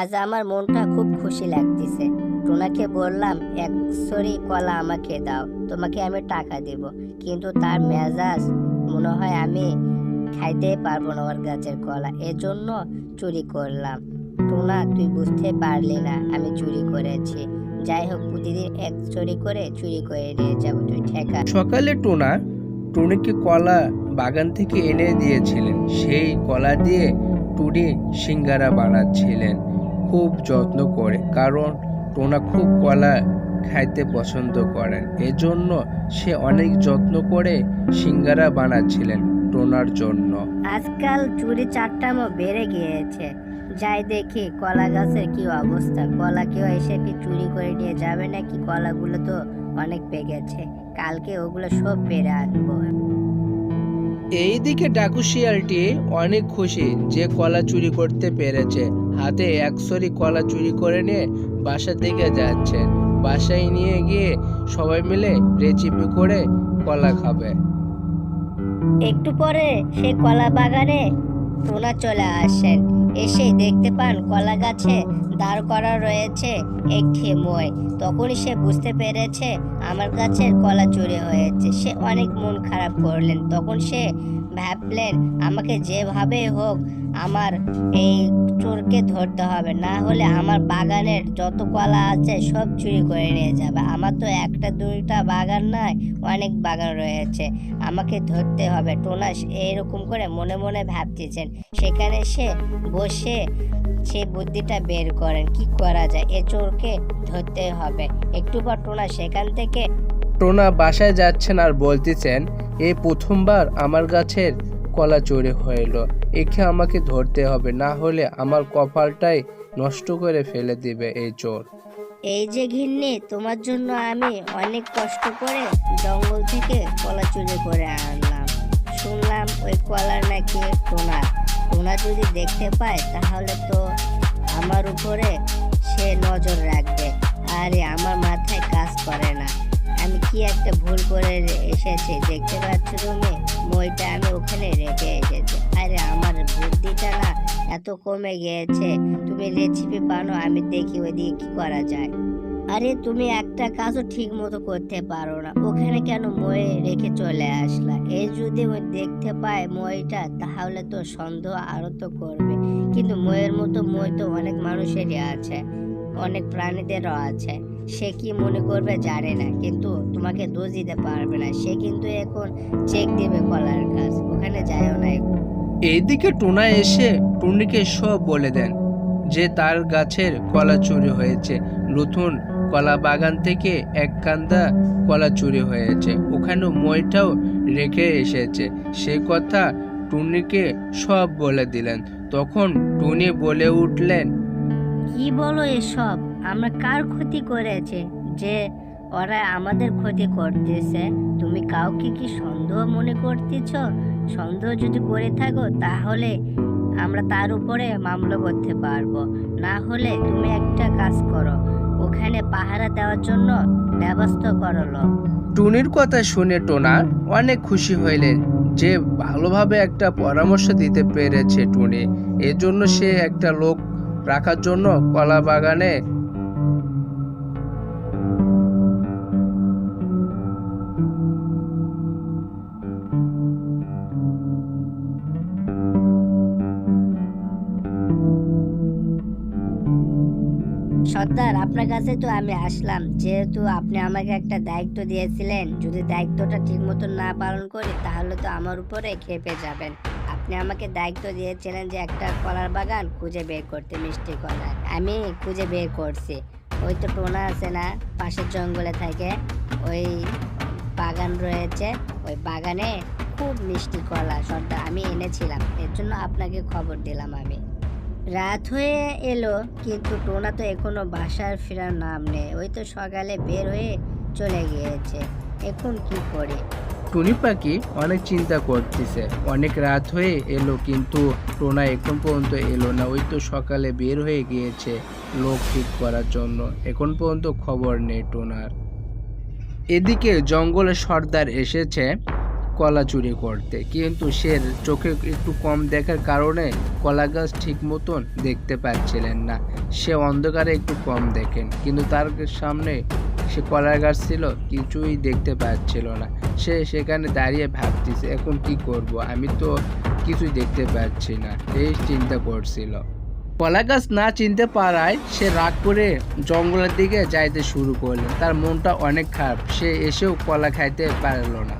আজ আমার মনটা খুব খুশি লাগতেছে। টোনাকে বললাম এক সরি কলা আমাকে দাও, তোমাকে আমি টাকা দেব। কিন্তু তার মেজাজ, মনে হয় আমি খাইতেই পারব না ওর গাছের কলা। এজন্য চুরি করলাম। টোনা, তুই বুঝতে পারলি না, আমি চুরি করেছি। যাই হোক, প্রতিদিন এক চুরি করে চুরি করে নিয়ে যাব, তুই ঠেকা। সকালে টোনা টুনিকে কলা বাগান থেকে এনে দিয়েছিলেন? সেই কলা দিয়ে টুনি সিঙ্গারা বানাচ্ছিলেন। খুব যত্ন করে কারণ টোনা খুব কলা খাইতে পছন্দ করেন। এজন্য সে অনেক যত্ন করে সিঙ্গারা বানাচ্ছিলেন টোনার জন্য। আজকাল চুরি চারটামো বেড়ে গিয়েছে। যাই দেখি কলা গাছের কি অবস্থা। কলা কেউ এসে কি চুরি করে নিয়ে যাবে নাকি? কলাগুলো তো অনেক পেকেছে। কালকে ওগুলো সব পেরে আনব। এইদিকে ডাকু শিয়ালটি অনেক খুশি যে কলা চুরি করতে পেরেছে। হাতে একশরি কলা চুরি করে নিয়ে বাসার দিকে যাচ্ছে। বাসায় নিয়ে গিয়ে সবাই মিলে রেসিপি করে কলা খাবে। একটু পরে সেই কলা বাগানে টোনা চলে আসেন। এসে দেখতে পান কলা গাছে দাঁড় করা রয়েছে একটি মই। তখনই সে বুঝতে পেরেছে আমার গাছের কলা চুরি হয়েছে। সে অনেক মন খারাপ করলেন। তখন সে ভাবলেন, আমাকে যেভাবে হোক আমার এই চোরকে ধরতে হবে। না হলে আমার বাগানের যত কলা আছে সব চুরি করে নিয়ে যাবে। আমার তো একটা দুইটা বাগান নয়, অনেক বাগান রয়েছে। আমাকে ধরতে হবে। টোনা এইরকম করে মনে মনে ভাবতেছেন। সেখানে সে বসে সে বুদ্ধিটা বের করেন। কি করা যায়? এ চোরকে ধরতে হবে। একটু পর টোনা সেখান থেকে টোনা বাসায় যাচ্ছেন আর বলতেছেন এই প্রথমবার আমার গাছের কলা চুরি হইল। একে আমাকে ধরতে হবে না হলে আমার কপালটাই নষ্ট করে ফেলে দিবে এই চোর। এই যে ঘিন্নি তোমার জন্য আমি অনেক কষ্ট করে জঙ্গল থেকে কলা চুরি করে আনলাম। শুনলাম ওই কলার নাকি টোনা। টোনা যদি দেখতে পায় তাহলে তো আমার উপরে সে নজর রাখবে। আরে আমার মাথায় কাজ করে না। আমি কি একটা ভুল করে এসেছি, দেখতে পাচ্ছ তুমি? বইটা আমি ওখানে রেখে এসেছি। আরে আমার বুদ্ধিটা না এত কমে গিয়েছে। তুমি রেসিপি বানো, আমি দেখি ওইদিকে কি করা যায়। আরে তুমি একটা কাজও ঠিক মতো করতে পারো না। ওখানে কেন মই রেখে চলে আসলা? এই যদি ওই দেখতে পায় মইটা, তাহলে তো সন্দেহ আরও তো করবে। কিন্তু ময়ের মতো মই তো অনেক মানুষেরই আছে। অনেক প্রাণীদেরও আছে। সে কি মনে করবে জানে না, কিন্তু তোমাকে দোষ দিতে পারবে না। সে কিন্তু এখন চেক দেবে কলার গাছ, ওখানে যায়ও না এইদিকে টোনা এসে টুনিকে সব বলে দেন যে তার গাছের কলা চুরি হয়েছে। নতুন কলা বাগান থেকে এক কান্দা কলা চুরি হয়েছে। ওখানে মইটাও রেখে এসেছে। সে কথা টুনিকে সব বলে দিলেন। তখন টুনি বলে উঠলেন কি বলো এসব? আমরা কার ক্ষতি করেছে যে ওরা আমাদের ক্ষতি করতেছে? তুমি কাউকে কি সন্দেহ মনে করতেছ? সন্দেহ যদি করে থাকো, তাহলে আমরা তার উপরে মামলা করতে পারব। না হলে তুমি একটা কাজ করো, ওখানে পাহারা দেওয়ার জন্য ব্যবস্থা করো লোক। টুনির কথা শুনে টোনা অনেক খুশি হইলেন যে ভালোভাবে একটা পরামর্শ দিতে পেরেছে টুনি। এজন্য সে একটা লোক রাখার জন্য কলা বাগানে সর্দার, আপনার কাছে তো আমি আসলাম। যেহেতু আপনি আমাকে একটা দায়িত্ব দিয়েছিলেন, যদি দায়িত্বটা ঠিক মতো না পালন করি, তাহলে তো আমার উপরে খেপে যাবেন। আপনি আমাকে দায়িত্ব দিয়েছিলেন যে একটা কলার বাগান খুঁজে বের করতে, মিষ্টি কলা আমি খুঁজে বের করছি। ওই তো টোনা আছে না? পাশের জঙ্গলে থাকে, ওই বাগান রয়েছে। ওই বাগানে খুব মিষ্টি কলা সর্দার আমি এনেছিলাম। এর জন্য আপনাকে খবর দিলাম আমি। রাত হয়ে এলো, কিন্তু টোনা তো এখনও বাসার ফেরার নাম নেই। ওই তো সকালে বের হয়ে চলে গিয়েছে। এখন কি করে? টুনি পাখি অনেক চিন্তা করতেছে। অনেক রাত হয়ে এলো, কিন্তু টোনা এখন পর্যন্ত এলো না। ওই তো সকালে বের হয়ে গিয়েছে লোক ঠিক করার জন্য। এখন পর্যন্ত খবর নেই টোনার। এদিকে জঙ্গলে সর্দার এসেছে কলা চুরি করতে, কিন্তু সে চোখে একটু কম দেখার কারণে কলা গাছ ঠিক মতন দেখতে পাচ্ছিলেন না। সে অন্ধকারে একটু কম দেখেন, কিন্তু তার সামনে সে কলার গাছ ছিল, কিছুই দেখতে পাচ্ছিল না। সে সেখানে দাঁড়িয়ে ভাবতেছে, এখন কি করব? আমি তো কিছুই দেখতে পাচ্ছি না এই চিন্তা করছিল। কলা গাছ না চিনতে পারায় সে রাগ করে জঙ্গলের দিকে যাইতে শুরু করলেন তার মনটা অনেক খারাপ, সে এসেও কলা খাইতে পারল না।